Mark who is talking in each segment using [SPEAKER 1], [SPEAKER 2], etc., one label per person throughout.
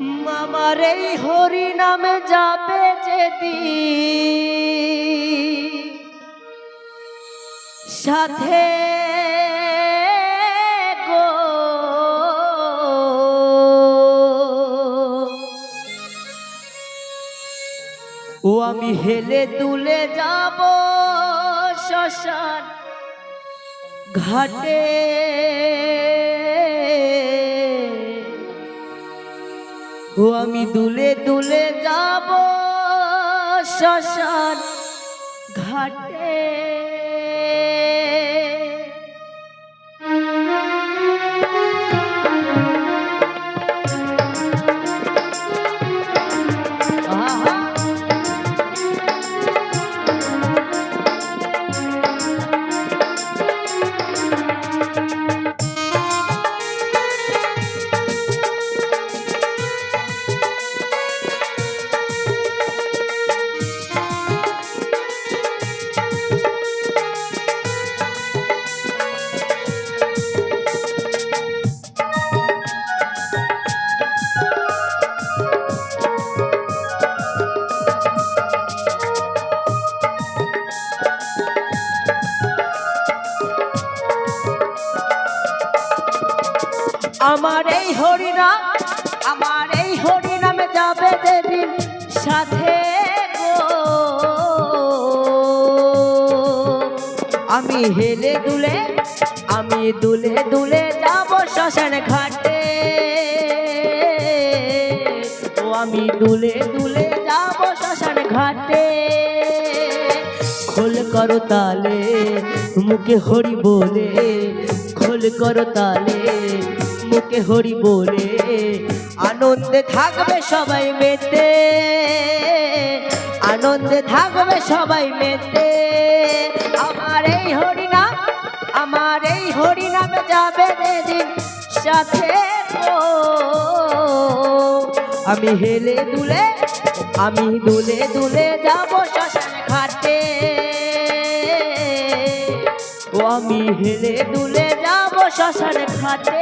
[SPEAKER 1] মামার এই হরি নামে যাবে যেদি। সাথে গো। ও আমি হেলে দুলে যাব শ্মশান ঘাটে। ও আমি দুলে দুলে যাব শ্মশান ঘাটে আমার এই হরিনাম, আমার এই হরিনামে যাবে যেদিন সাথে আমি হেলে দুলে, আমি দুলে দুলে যাব শ্মশান ঘাটে। ও, আমি দুলে দুলে যাব শ্মশান ঘাটে। খোল করো তালে, মুখে হরি বলে, খোল করো তালে মুখে হরি বলে, আনন্দে থাকবে সবাই মেতে, আনন্দে থাকবে সবাই মেতে। আমার এই হরিনাম, আমার এই হরি হরিনামে যাবে যেদিন সাথে আমি হেলে দুলে, আমি দুলে দুলে যাব শ্মশান ঘাটে। ও আমি হেলে দুলে যাব শ্মশান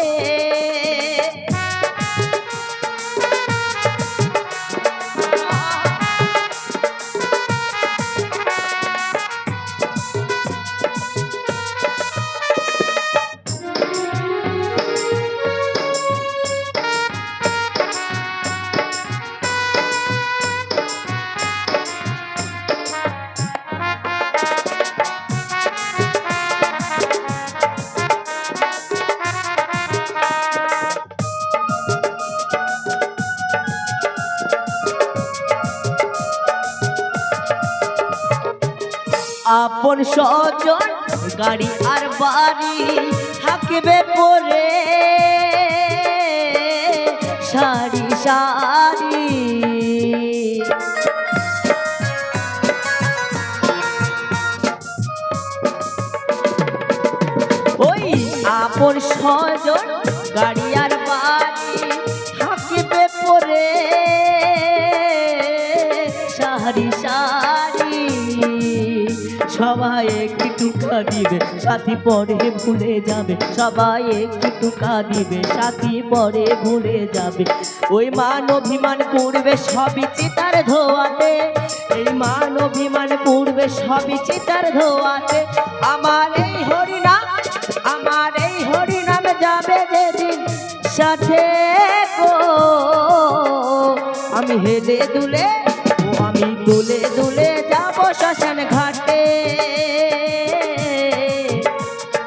[SPEAKER 1] আপন স্বজন গাড়ি আর বাড়ি থাকবে পরে। সারি সারি ওই আপন স্বজন গাড়ি আর সবাই একটু দিবে, সাথী পরে ভুলে যাবে। সবাই একটু দিবে, সাথী পরে ভুলে যাবে। ওই মান অভিমান করবে সবই চিতার ধোয়াতে, এই মান অভিমান করবে সবই চিতার ধোয়াতে। আমার এই হরিনাম, আমার এই হরিনাম যাবে যেদিন সাথে আমি হেলে দুলে আমি দুলে দুলে যাব শ্মশান ঘাটে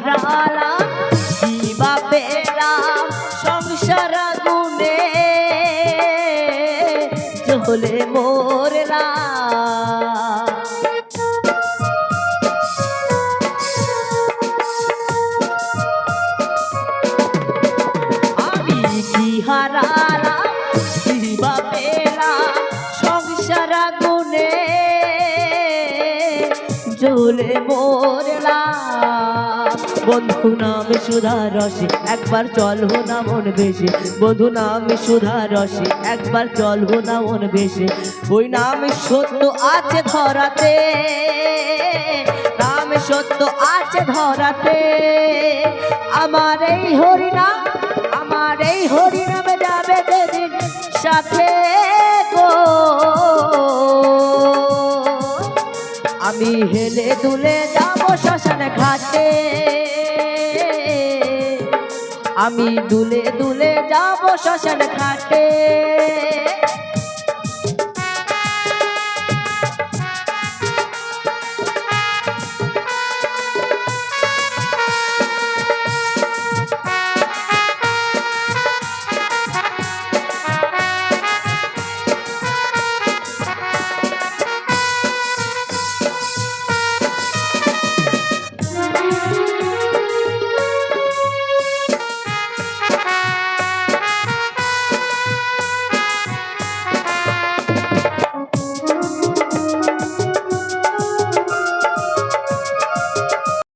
[SPEAKER 1] কি বন্ধু নামে সুধা রসে একবার চলবো না মন বেশি। বন্ধু নামে সুধা রসে একবার চলবো না মন বেশি। ওই নামে সত্য আছে ধরাতে, নাম সত্য আছে ধরাতে। আমার এই হরিনাম, আমার এই হরিনামে যাবে সাথে। আমি হেলে দুলে যাব শ্মশান ঘাটে। আমি দুলে দুলে যাব শ্মশান ঘাটে।